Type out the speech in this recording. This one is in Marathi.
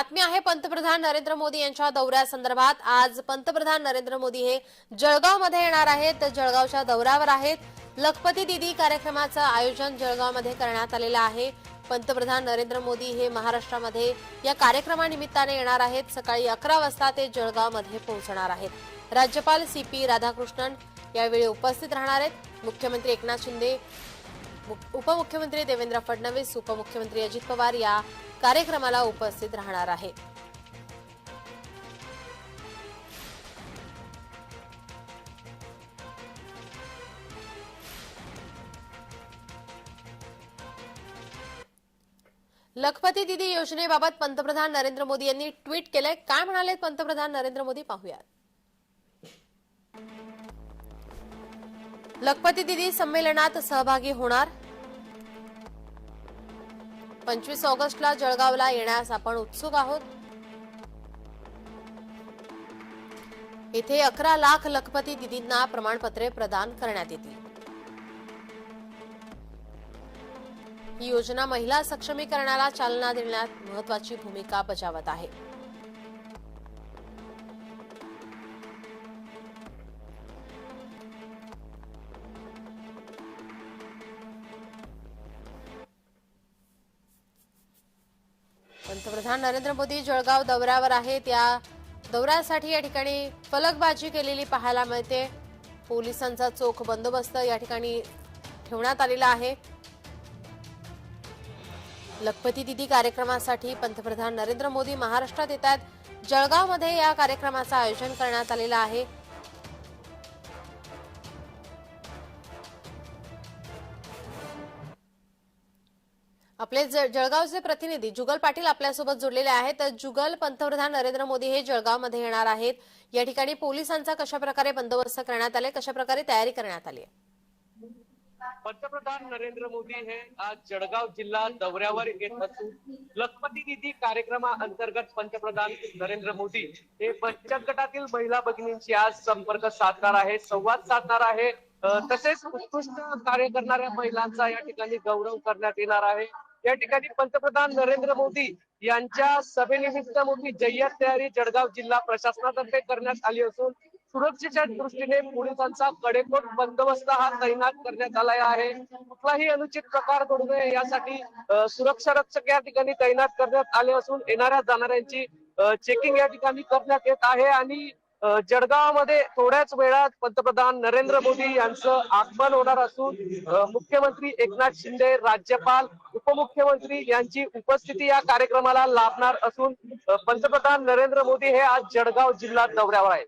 बातमी आहे पंतप्रधान नरेंद्र मोदी यांच्या दौऱ्यासंदर्भात आज पंतप्रधान नरेंद्र मोदी हे जळगावमध्ये येणार आहेत. तर जळगावच्या दौऱ्यावर आहेत. लखपती दिदी कार्यक्रमाचं आयोजन जळगावमध्ये करण्यात आलेलं आहे. पंतप्रधान नरेंद्र मोदी हे महाराष्ट्रामध्ये या कार्यक्रमानिमित्ताने येणार आहेत. सकाळी अकरा वाजता ते जळगावमध्ये पोहोचणार आहेत. राज्यपाल सी पी राधाकृष्णन यावेळी उपस्थित राहणार आहेत. मुख्यमंत्री एकनाथ शिंदे उपमुख्यमंत्री देवेंद्र फडणवीस उपमुख्यमंत्री अजित पवार या कार्यक्रमाला उपस्थित राहणार आहे. लखपती दिदी योजनेबाबत पंतप्रधान नरेंद्र मोदी यांनी ट्विट केलंय. काय म्हणाले पंतप्रधान नरेंद्र मोदी? पाहूयात. लखपती दिदी संमेलनात सहभागी होणार? पंचवीस ऑगस्टला जळगावला येण्यास आपण उत्सुक आहोत. इथे अकरा लाख लखपती दिदींना प्रमाणपत्रे प्रदान करण्यात येतील. ही योजना महिला सक्षमीकरणाला चालना देण्यात महत्वाची भूमिका बजावत आहे. पंतप्रधान नरेंद्र मोदी जळगाव दौऱ्यावर आहेत. या दौऱ्यासाठी या ठिकाणी फलकबाजी केलेली पाहायला मिळते. पोलिसांचा चोख बंदोबस्त या ठिकाणी ठेवण्यात आलेला आहे. लखपती दिदी कार्यक्रमासाठी पंतप्रधान नरेंद्र मोदी महाराष्ट्रात येत आहेत जळगावमध्ये या कार्यक्रमाचं आयोजन करण्यात आलेलं आहे. आपले जळगावचे प्रतिनिधी जुगल पाटील आपल्यासोबत जोडलेले आहेत. तर जुगल पंतप्रधान नरेंद्र मोदी हे जळगावमध्ये येणार आहेत. या ठिकाणी पोलिसांचा कशा प्रकारे बंदोबस्त करण्यात आले कशा प्रकारे तयारी करण्यात आली आहे पंतप्रधान नरेंद्र मोदी हे आज जळगाव जिल्हा दौऱ्यावर येत असून लखपती निधी कार्यक्रमाअंतर्गत पंतप्रधान नरेंद्र मोदी हे बचत गटातील महिला भगिनींशी आज संपर्क साधणार आहे संवाद साधणार आहे. तसेच उत्कृष्ट कार्य करणाऱ्या महिलांचा या ठिकाणी गौरव करण्यात येणार आहे. या ठिकाणी पंतप्रधान नरेंद्र मोदी यांच्या सभेनिमित्त मोठी जय्यत तयारी जळगाव जिल्हा प्रशासनातर्फे करण्यात आली असून सुरक्षेच्या दृष्टीने पोलिसांचा कडेकोट बंदोबस्त हा तैनात करण्यात आला आहे. कुठलाही अनुचित प्रकार घडू नये यासाठी सुरक्षा रक्षक या ठिकाणी तैनात करण्यात आले असून येणाऱ्या जाणाऱ्यांची चेकिंग या ठिकाणी करण्यात येत आहे आणि जळगावमध्ये थोड्याच वेळात पंतप्रधान नरेंद्र मोदी यांचं आगमन होणार असून मुख्यमंत्री एकनाथ शिंदे राज्यपाल उपमुख्यमंत्री यांची उपस्थिती या कार्यक्रमाला लाभणार असून पंतप्रधान नरेंद्र मोदी हे आज जळगाव जिल्हा दौऱ्यावर आहेत.